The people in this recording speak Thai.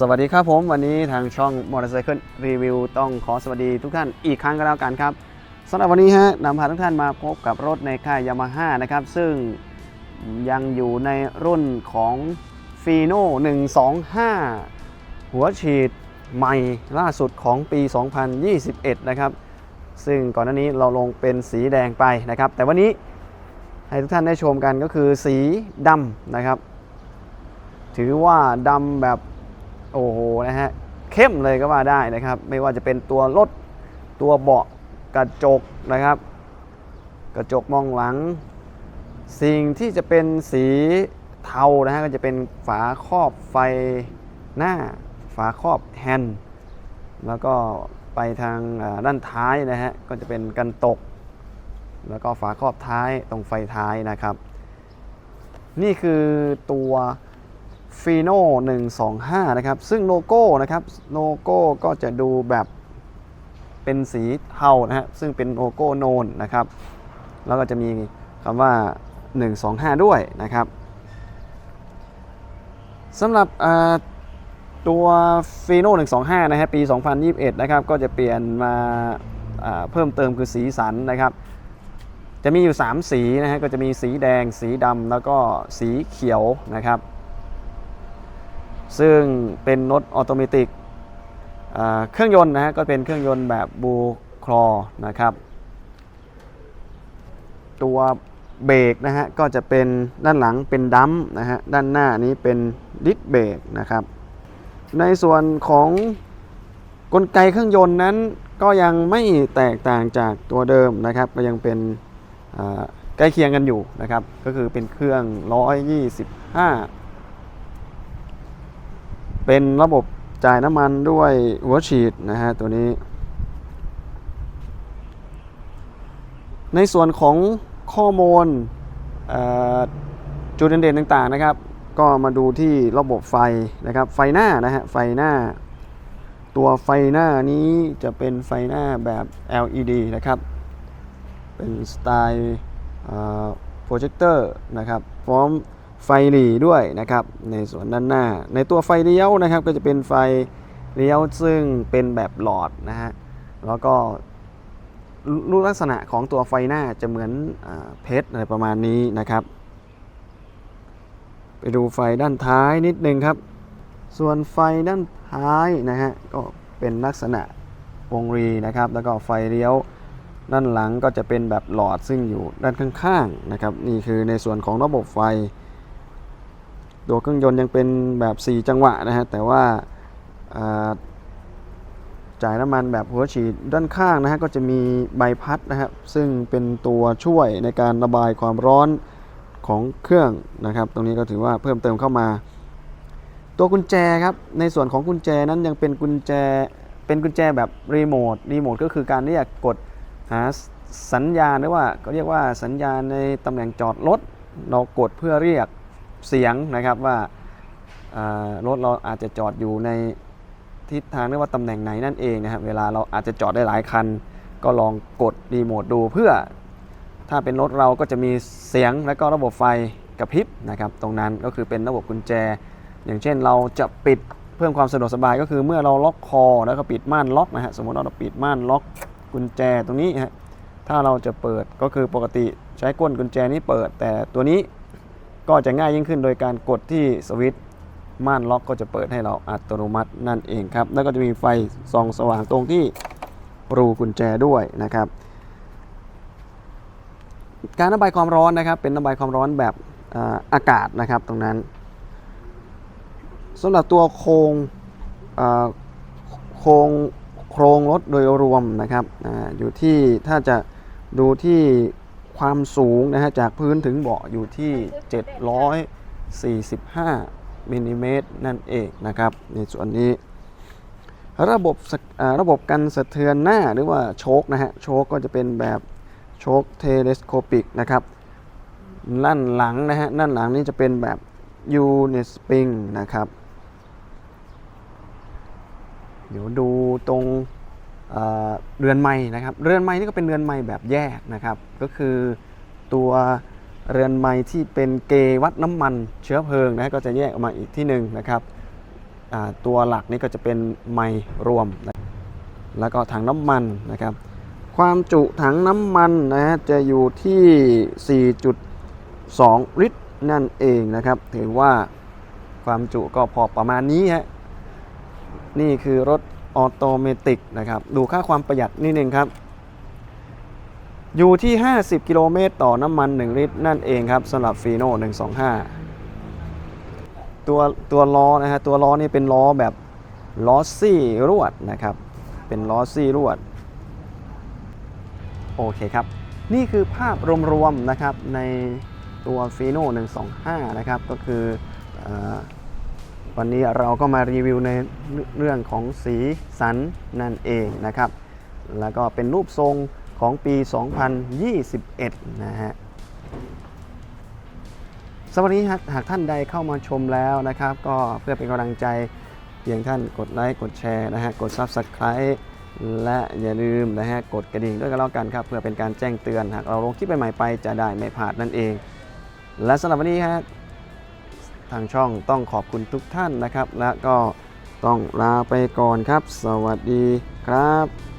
สวัสดีครับผม วันนี้ทางช่อง Motorcycle Review ต้องขอสวัสดีทุกท่านอีกครั้งก็แล้วกันครับสำหรับวันนี้ฮะนำพาทุกท่านมาพบกับรถในค่าย Yamaha นะครับ ซึ่งยังอยู่ในรุ่นของ f i n o 125 หัวฉีดใหม่ล่าสุดของปี 2021 นะครับ ซึ่งก่อนหน้านี้เราลงเป็นสีแดงไปนะครับ แต่วันนี้ให้ทุกท่านได้ชมกันก็คือสีดำนะครับ ถือว่าดำแบบ โอ้โหนะฮะเข้มเลยก็ว่าได้นะครับ ไม่ว่าจะเป็นตัวรถตัวเบาะกระจกนะครับ กระจกมองหลัง สิ่งที่จะเป็นสีเทานะฮะก็จะเป็นฝาครอบไฟหน้า ฝาครอบแฮนด์แล้วก็ไปทางด้านท้ายนะฮะก็จะเป็นกันตก แล้วก็ฝาครอบท้ายตรงไฟท้ายนะครับ นี่คือตัว f i n o 125 นะครับ ซึ่งโลโก้นะครับโลโก้ก็จะดูแบบเป็นสีเทานะฮะซึ่งเป็นโลโก้โนนนะครับ แล้วก็จะมีคำว่า 125 ด้วยนะครับสำหรับอ่าตัว f i n o 125 นะฮะปี 2021 นะครับ ก็จะเปลี่ยนมาอ่าเพิ่มเติมคือสีสันนะครับ จะมีอยู่ 3 สีนะฮะก็จะมีสีแดงสีดำแล้วก็สีเขียวนะครับ ซึ่งเป็นรถออโตเมติกเครื่องยนต์นะฮะก็เป็นเครื่องยนต์แบบบูคลอนะครับ ตัวเบรกนะฮะก็จะเป็นด้านหลังเป็นดัมป์นะฮะด้านหน้านี้เป็นดิสเบรกนะครับ ในส่วนของกลไกเครื่องยนต์นั้นก็ยังไม่แตกต่างจากตัวเดิมนะครับ ก็ยังเป็นใกล้เคียงกันอยู่นะครับ ก็คือเป็นเครื่อง 125 เป็นระบบจ่ายน้ำมันด้วยหัวฉีดนะฮะตัวนี้ ในส่วนของข้อมูลจุดเด่นๆต่างๆนะครับ ก็มาดูที่ระบบไฟนะครับไฟหน้านะฮะไฟหน้า ตัวไฟหน้านี้จะเป็นไฟหน้าแบบ LED นะครับ เป็นสไตล์โปรเจคเตอร์นะครับพร้อม ไฟหลีด้วยนะครับ ในส่วนด้านหน้า ในตัวไฟเลี้ยวนะครับ ก็จะเป็นไฟเลี้ยวซึ่งเป็นแบบหลอดนะฮะแล้วก็รูปลักษณะของตัวไฟหน้าจะเหมือนอเพชรอะไรประมาณนี้นะครับ ไปดูไฟด้านท้ายนิดนึงครับ ส่วนไฟด้านท้ายนะฮะก็เป็นลักษณะวงรีนะครับ แล้วก็ไฟเลี้ยวด้านหลังก็จะเป็นแบบหลอดซึ่งอยู่ด้านข้างๆนะครับ นี่คือในส่วนของระบบไฟ ตัวเครื่องยนต์ยังเป็นแบบ 4 จังหวะนะฮะ แต่ว่าจ่ายน้ำมันแบบหัวฉีดด้านข้างนะฮะ ก็จะมีใบพัดนะครับ ซึ่งเป็นตัวช่วยในการระบายความร้อนของเครื่องนะครับ ตรงนี้ก็ถือว่าเพิ่มเติมเข้ามา ตัวกุญแจครับ ในส่วนของกุญแจนั้นยังเป็นกุญแจ เป็นกุญแจแบบรีโมท รีโมทก็คือการเรียกกดหาสัญญาณหรือว่าก็เรียกว่าสัญญาณในตำแหน่งจอดรถ เรากดเพื่อเรียก เสียงนะครับว่ารถเราอาจจะจอดอยู่ในทิศทางหรือว่าตำแหน่งไหนนั่นเองนะครับเวลาเราอาจจะจอดได้หลายคัน ก็ลองกดรีโมทดูเพื่อถ้าเป็นรถเราก็จะมีเสียงและก็ระบบไฟกระพริบนะครับตรงนั้นก็คือเป็นระบบกุญแจ อย่างเช่นเราจะปิดเพิ่มความสะดวกสบายก็คือเมื่อเราล็อกคอแล้วก็ปิดม่านล็อกนะฮะสมมติเราปิดม่านล็อกกุญแจตรงนี้ฮะถ้าเราจะเปิดก็คือปกติใช้ก้นกุญแจนี้เปิด แต่ตัวนี้ ก็จะง่ายยิ่งขึ้นโดยการกดที่สวิตช์ม่านล็อกก็จะเปิดให้เราอัตโนมัตินั่นเองครับ แล้วก็จะมีไฟส่องสว่างตรงที่รูกุญแจด้วยนะครับ การระบายความร้อนนะครับเป็นระบายความร้อนแบบอาอากาศนะครับตรงนั้นสำหรับตัวโครงโครงโครงรถโดยรวมนะครับออยู่ที่ถ้าจะดูที่ ความสูงนะฮะจากพื้นถึงเบาะอยู่ที่ 745มิลลิเมตรนั่นเองนะครับ ในส่วนนี้ ระบบะระบบกันสะเทือนหน้าหรือว่าโชคนะฮะโชคก็จะเป็นแบบโชคเทเลสโคปิกนะครับด้านหลังนะฮะด้านหลังนี่จะเป็นแบบยูนิสปริงนะครับ เดี๋ยวดูตรง เรือนไม้นะครับ เรือนไม้นี่ก็เป็นเรือนไม้แบบแยกนะครับ ก็คือตัวเรือนไม้ที่เป็นเกวัดน้ำมันเชื้อเพลิงนะก็จะแยกออกมาอีกที่หนึ่งนะครับตัวหลักนี่ก็จะเป็นไมล์รวมนะแล้วก็ถังน้ำมันนะครับ ความจุถังน้ำมันนะฮะจะอยู่ที่ 4.2 ลิตรนั่นเองนะครับ ถือว่าความจุก็พอประมาณนี้ฮะนี่คือรถ ออโตเมติกนะครับ ดูค่าความประหยัดนิดนึงครับ อยู่ที่ 50 กิโลเมตรต่อน้ำมัน 1 ลิตร นั่นเองครับสำหรับฟีโน่125 ตัวตัวล้อนะฮะ ตัวล้อนี่เป็นล้อแบบล้อซี่รวดนะครับ เป็นล้อซี่รวด โอเคครับ นี่คือภาพรวมๆนะครับในตัวฟีโน่125 นะครับ ก็คือเออ วันนี้เราก็มารีวิวในเรื่องของสีสันนั่นเองนะครับ แล้วก็เป็นรูปทรงของปี 2021 นะฮะสวัสดีหากหากท่านใดเข้ามาชมแล้วนะครับ ก็เพื่อเป็นกำลังใจเพียงท่านกดไลค์กดแชร์นะฮะกด Subscribe และอย่าลืมนะฮะกดกระดิ่งด้วยกันแล้วกันครับ เพื่อเป็นการแจ้งเตือนหากเราลงคลิปใหม่ๆไปจะได้ไม่พลาดนั่นเอง และสำหรับวันนี้ฮะ ทางช่องต้องขอบคุณทุกท่านนะครับ และก็ต้องลาไปก่อนครับ สวัสดีครับ